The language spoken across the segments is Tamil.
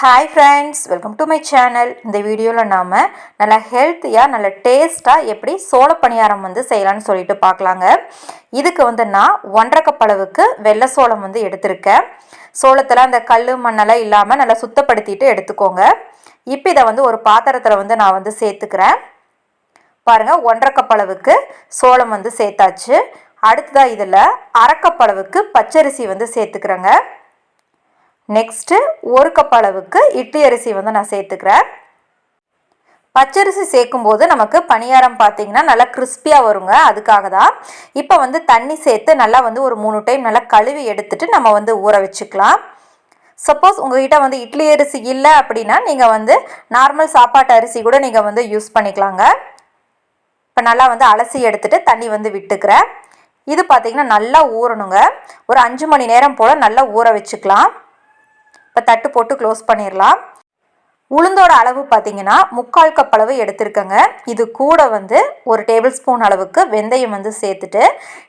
Hi friends welcome to my channel இந்த வீடியோவில் நாம் நல்லா ஹெல்த்தியாக நல்ல டேஸ்ட்டாக எப்படி சோள பணியாரம் வந்து செய்யலான்னு சொல்லிட்டு பார்க்கலாங்க. இதுக்கு வந்து நான் ஒன்றரை கப் அளவுக்கு வெள்ளை சோளம் வந்து எடுத்திருக்கேன். சோளத்தில் அந்த கல் மண்ணெல்லாம் இல்லாமல் நல்லா சுத்தப்படுத்திட்டு எடுத்துக்கோங்க. இப்போ இதை வந்து ஒரு பாத்திரத்தில் வந்து நான் வந்து சேர்த்துக்கிறேன். பாருங்கள் ஒன்றரை கப் அளவுக்கு சோளம் வந்து சேர்த்தாச்சு. அடுத்ததாக இதில் அரைக்கப் அளவுக்கு பச்சரிசி வந்து சேர்த்துக்கிறேங்க. நெக்ஸ்ட்டு ஒரு கப் அளவுக்கு இட்லி அரிசி வந்து நான் சேர்த்துக்கிறேன். பச்சரிசி சேர்க்கும்போது நமக்கு பணியாரம் பார்த்தீங்கன்னா நல்லா கிறிஸ்பியாக வருங்க. அதுக்காக தான் இப்போ வந்து தண்ணி சேர்த்து நல்லா வந்து ஒரு மூணு டைம் நல்லா கழுவி எடுத்துட்டு நம்ம வந்து ஊற வச்சுக்கலாம். சப்போஸ் உங்ககிட்ட வந்து இட்லி அரிசி இல்லை அப்படின்னா நீங்கள் வந்து நார்மல் சாப்பாட்டு அரிசி கூட நீங்கள் வந்து யூஸ் பண்ணிக்கலாங்க. இப்போ நல்லா வந்து அலசி எடுத்துகிட்டு தண்ணி வந்து விட்டுக்கிறேன். இது பார்த்திங்கன்னா நல்லா ஊறணுங்க. ஒரு அஞ்சு மணி நேரம் போல் நல்லா ஊற வச்சுக்கலாம். இப்போ தட்டு போட்டு க்ளோஸ் பண்ணிடலாம் உளுந்தோட அளவு பார்த்தீங்கன்னா முக்கால் கப் அளவு எடுத்திருக்கேங்க. இது கூட வந்து ஒரு டேபிள் ஸ்பூன் அளவுக்கு வெந்தயம் வந்து சேர்த்துட்டு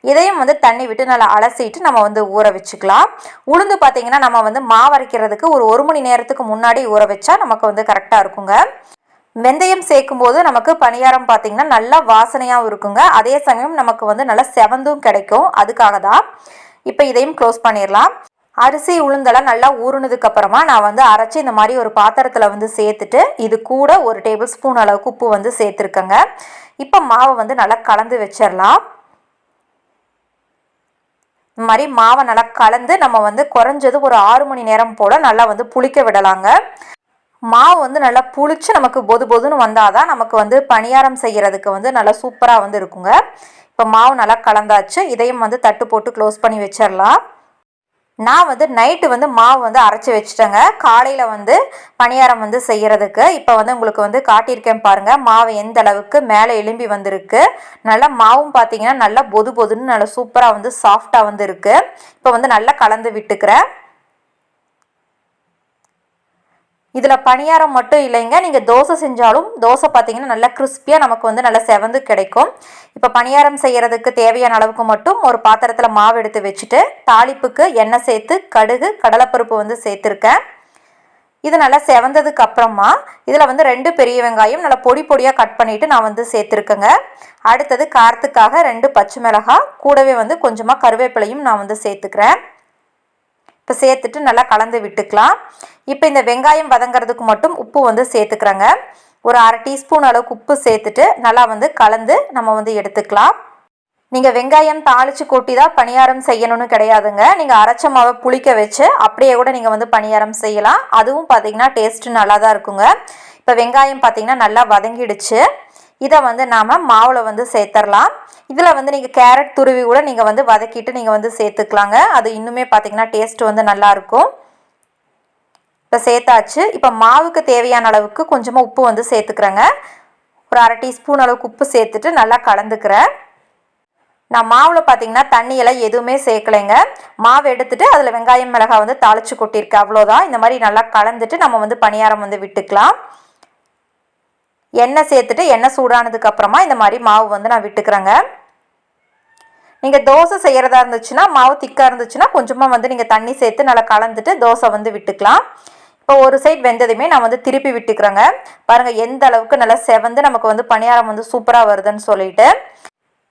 இதையும் வந்து தண்ணி விட்டு நல்லா அலசிட்டு நம்ம வந்து ஊற வச்சுக்கலாம். உளுந்து பார்த்தீங்கன்னா நம்ம வந்து மாவரைக்கிறதுக்கு ஒரு ஒரு மணி நேரத்துக்கு முன்னாடி ஊற வச்சா நமக்கு வந்து கரெக்டாக இருக்குங்க. வெந்தயம் சேர்க்கும் போது நமக்கு பணியாரம் பார்த்தீங்கன்னா நல்லா வாசனையாகவும் இருக்குங்க. அதே சமயம் நமக்கு வந்து நல்லா செவந்தும் கிடைக்கும். அதுக்காக தான் இப்போ இதையும் க்ளோஸ் பண்ணிடலாம் அரிசி உளுந்தெல்லாம் நல்லா ஊறுனதுக்கு அப்புறமா நான் வந்து அரைச்சி இந்த மாதிரி ஒரு பாத்திரத்தில் வந்து சேர்த்துட்டு இது கூட ஒரு டேபிள் ஸ்பூன் அளவுக்கு உப்பு வந்து சேர்த்துருக்கேங்க. இப்போ மாவை வந்து நல்லா கலந்து வச்சிடலாம் இந்த மாதிரி மாவை நல்லா கலந்து நம்ம வந்து குறைஞ்சது ஒரு ஆறு மணி நேரம் போல் நல்லா வந்து புளிக்க விடலாங்க. மாவு வந்து நல்லா புளிச்சு நமக்கு பொது பொதுன்னு வந்தால் தான் நமக்கு வந்து பணியாரம் செய்கிறதுக்கு வந்து நல்லா சூப்பராக வந்து இருக்குங்க. இப்போ மாவு நல்லா கலந்தாச்சு இதையும் வந்து தட்டு போட்டு க்ளோஸ் பண்ணி வச்சிடலாம் நான் வந்து நைட்டு வந்து மாவு வந்து அரைச்சி வச்சுட்டேங்க. காலையில் வந்து பணியாரம் வந்து செய்கிறதுக்கு இப்போ வந்து உங்களுக்கு வந்து காட்டியிருக்கேன் பாருங்கள் மாவு எந்த அளவுக்கு மேலே எலும்பி வந்திருக்கு. நல்லா மாவும் பார்த்தீங்கன்னா நல்லா பொது பொதுன்னு நல்லா சூப்பராக வந்து சாஃப்டாக வந்து இருக்குது இப்போ வந்து நல்லா கலந்து விட்டுக்கிறேன். இதில் பணியாரம் மட்டும் இல்லைங்க. நீங்கள் தோசை செஞ்சாலும் தோசை பார்த்தீங்கன்னா நல்லா கிறிஸ்பியாக நமக்கு வந்து நல்லா செவந்து கிடைக்கும். இப்போ பணியாரம் செய்கிறதுக்கு தேவையான அளவுக்கு மட்டும் ஒரு பாத்திரத்தில் மாவு எடுத்து வச்சுட்டு தாளிப்புக்கு எண்ணெய் சேர்த்து கடுகு கடலைப்பருப்பு வந்து சேர்த்துருக்கேன். இது நல்லா செவந்ததுக்கு அப்புறமா இதில் வந்து ரெண்டு பெரிய வெங்காயம் நல்லா பொடி பொடியாக கட் பண்ணிவிட்டு நான் வந்து சேர்த்துருக்கேங்க. அடுத்தது காரத்துக்காக ரெண்டு பச்சை மிளகாய் கூடவே வந்து கொஞ்சமாக கருவேப்பிலையும் நான் வந்து சேர்த்துக்கிறேன். இப்போ சேர்த்துட்டு நல்லா கலந்து விட்டுக்கலாம். இப்போ இந்த வெங்காயம் வதங்கிறதுக்கு மட்டும் உப்பு வந்து சேர்த்துக்கிறேங்க. ஒரு அரை டீஸ்பூன் அளவுக்கு உப்பு சேர்த்துட்டு நல்லா வந்து கலந்து நம்ம வந்து எடுத்துக்கலாம். நீங்கள் வெங்காயம் தாளித்து கொட்டி தான் பணியாரம் செய்யணும்னு கிடையாதுங்க. நீங்கள் அரைச்ச மாவை புளிக்க வச்சு அப்படியே கூட நீங்கள் வந்து பணியாரம் செய்யலாம். அதுவும் பார்த்தீங்கன்னா டேஸ்ட்டு நல்லா தான் இருக்குங்க. இப்போ வெங்காயம் பார்த்தீங்கன்னா நல்லா வதங்கிடுச்சு. இதை வந்து நாம் மாவில் வந்து சேர்த்துடலாம் இதில் வந்து நீங்கள் கேரட் துருவி கூட நீங்கள் வந்து வதக்கிட்டு நீங்கள் வந்து சேர்த்துக்கலாங்க. அது இன்னுமே பார்த்தீங்கன்னா டேஸ்ட் வந்து நல்லாயிருக்கும் இப்போ சேர்த்தாச்சு. இப்போ மாவுக்கு தேவையான அளவுக்கு கொஞ்சமாக உப்பு வந்து சேர்த்துக்கிறேங்க. ஒரு அரை டீஸ்பூன் அளவுக்கு உப்பு சேர்த்துட்டு நல்லா கலந்துக்கிறேன். நான் மாவில் பார்த்தீங்கன்னா தண்ணியெல்லாம் எதுவுமே சேர்க்கலைங்க. மாவு எடுத்துகிட்டு அதில் வெங்காயம் மிளகாய் வந்து தாளித்து கொட்டியிருக்கேன் அவ்வளோதான் இந்த மாதிரி நல்லா கலந்துட்டு நம்ம வந்து பணியாரம் வந்து விட்டுக்கலாம். எண்ணெய் சேர்த்துட்டு எண்ணெய் சூடானதுக்கு அப்புறமா இந்த மாதிரி மாவு வந்து நான் விட்டுக்கிறேங்க. நீங்கள் தோசை செய்கிறதா இருந்துச்சுன்னா மாவு திக்காக இருந்துச்சுன்னா கொஞ்சமாக வந்து நீங்கள் தண்ணி சேர்த்து நல்லா கலந்துட்டு தோசை வந்து விட்டுக்கலாம். இப்போ ஒரு சைட் வெந்ததுமே நான் வந்து திருப்பி விட்டுக்கிறேங்க. பாருங்கள் எந்த அளவுக்கு நல்லா செவந்து நமக்கு வந்து பணியாரம் வந்து சூப்பராக வருதுன்னு சொல்லிட்டு.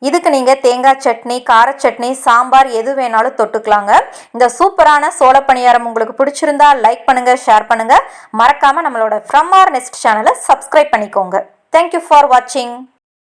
இதுக்கு நீங்கள் தேங்காய் சட்னி கார சட்னி சாம்பார் எது வேணாலும் தொட்டுக்கலாங்க. இந்த சூப்பரான சோள பணியாரம் உங்களுக்கு பிடிச்சிருந்தா லைக் பண்ணுங்கள் ஷேர் பண்ணுங்கள் மறக்காமல் நம்மளோட ஃப்ரம் ஆர் நெக்ஸ்ட் சேனலை சப்ஸ்கிரைப் பண்ணிக்கோங்க. தேங்க்யூ ஃபார் வாட்சிங்